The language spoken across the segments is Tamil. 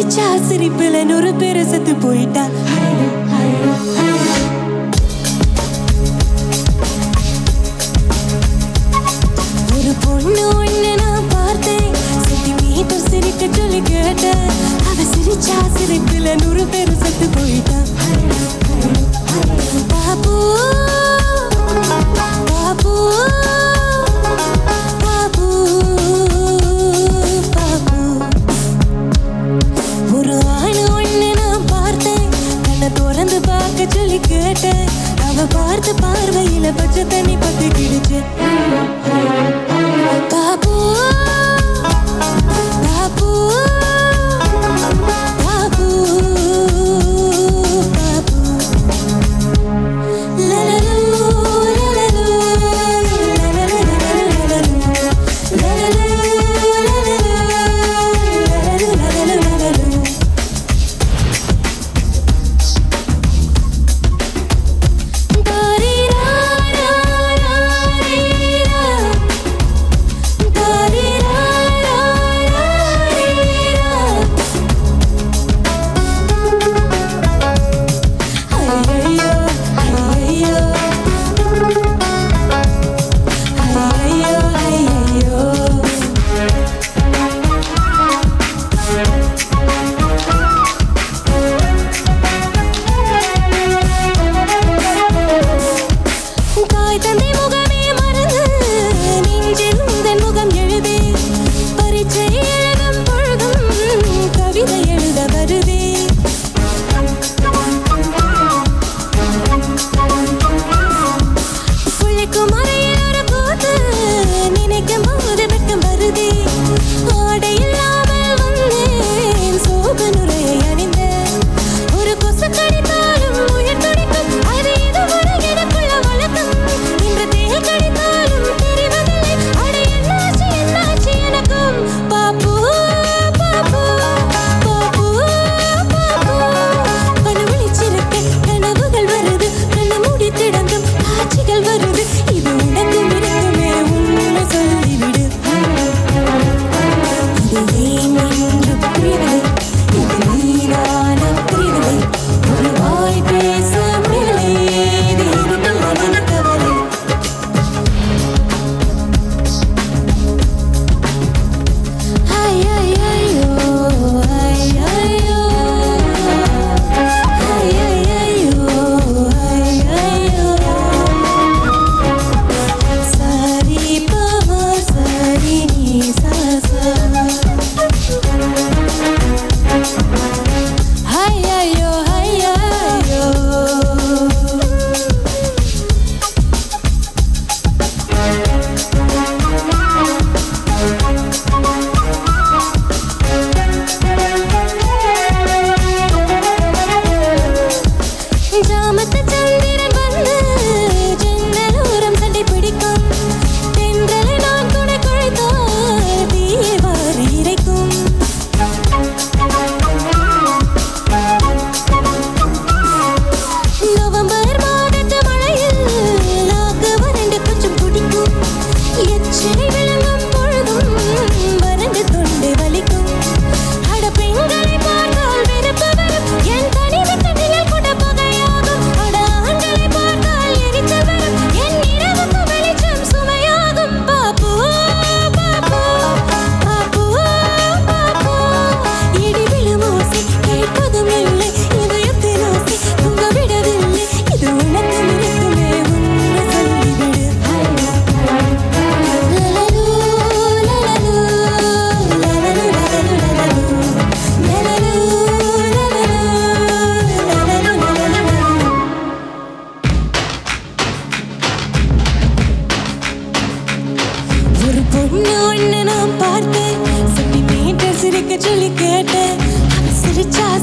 சிரிச்சா சிரிப்புல நூறு பேரை செத்து போயிட்டா. ஒரு பொண்ணு ஒண்ணு நான் பார்த்தேன். சென்டிமீட்டர் சிரிக்க சொல்லி கேட்டேன். அவ சிரிச்சா சிரிப்புல நூறு பேரை செத்து போயிட்டா. பாபு பாபு.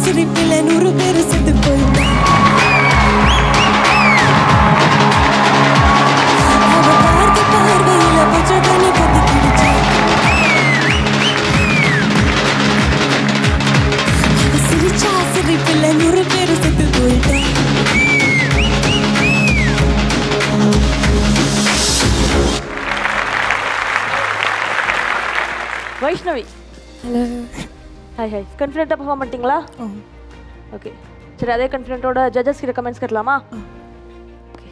சிரிப்பில நூறு பேர் செத்து போயிருந்தா பார்வையில பச்சை தண்ணி பத்தி கிடிச்சா. சிரிச்சா சிரிப்பில நூறு பேர் செத்து போயிட்டா. வைஷ்ணவி. ஹலோ ஹாய் ஹாய் கான்ஃபிடென்ட்டாக பர்ஃபார்ம் பண்ணிட்டீங்களா? ஓகே சரி அதே கான்ஃபிடென்ட்டோட ஜட்ஜஸ் கிட்ட கமெண்ட்ஸ் கேட்கலாமா? ஓகே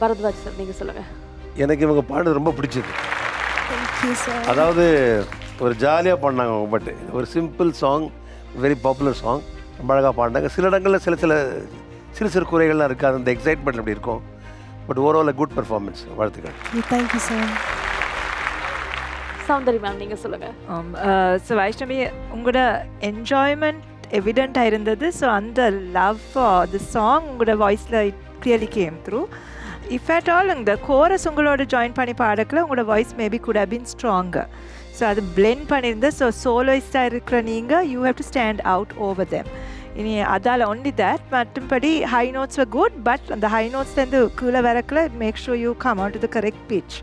பரத்வாஜ் சார் நீங்கள் சொல்லுங்கள் எனக்கு இவங்க பாடுறது ரொம்ப பிடிச்சது அதாவது ஒரு ஜாலியாக பாடினாங்க அவங்க பட்டு. ஒரு simple song very popular song ரொம்ப அழகாக பாடினாங்க. சில இடங்களில் சில சில சிறு சிறு குறைகள்லாம் இருக்காது. அந்த எக்ஸைட்மெண்ட் அப்படி இருக்கும். பட் ஓவரால் குட் பெர்ஃபார்மன்ஸ் வாழ்த்துக்கள். Thank you sir Soundari ma'am நீங்கள் சொல்லுங்கள் ஸோ um, வைஷ்ணவி uh, உங்களோட என்ஜாய்மெண்ட் எவிடெண்ட்டாக இருந்தது ஸோ அந்த லவ் த சாங் உங்களோட வாய்ஸில் clearly came through if at all இந்த கோரஸ் உங்களோட ஜாயின் பண்ணி பாடக்கில் உங்களோட voice maybe good have been so அது பிளெண்ட் பண்ணியிருந்தேன் ஸோ சோலோயிஸ்டாக இருக்கிற நீங்கள் you have to stand out over them இனி அதால் ஒன்லி தேட் மற்றும்படி ஹை நோட்ஸ் குட் பட் அந்த ஹை நோட்ஸ்லேருந்து கீழே வரக்கில் make sure you come out to the correct pitch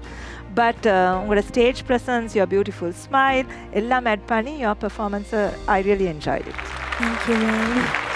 but உங்களோட stage presence your beautiful smile எல்லாம் ஆட் பண்ணி your பெர்ஃபார்மன்ஸை I really enjoy it thank you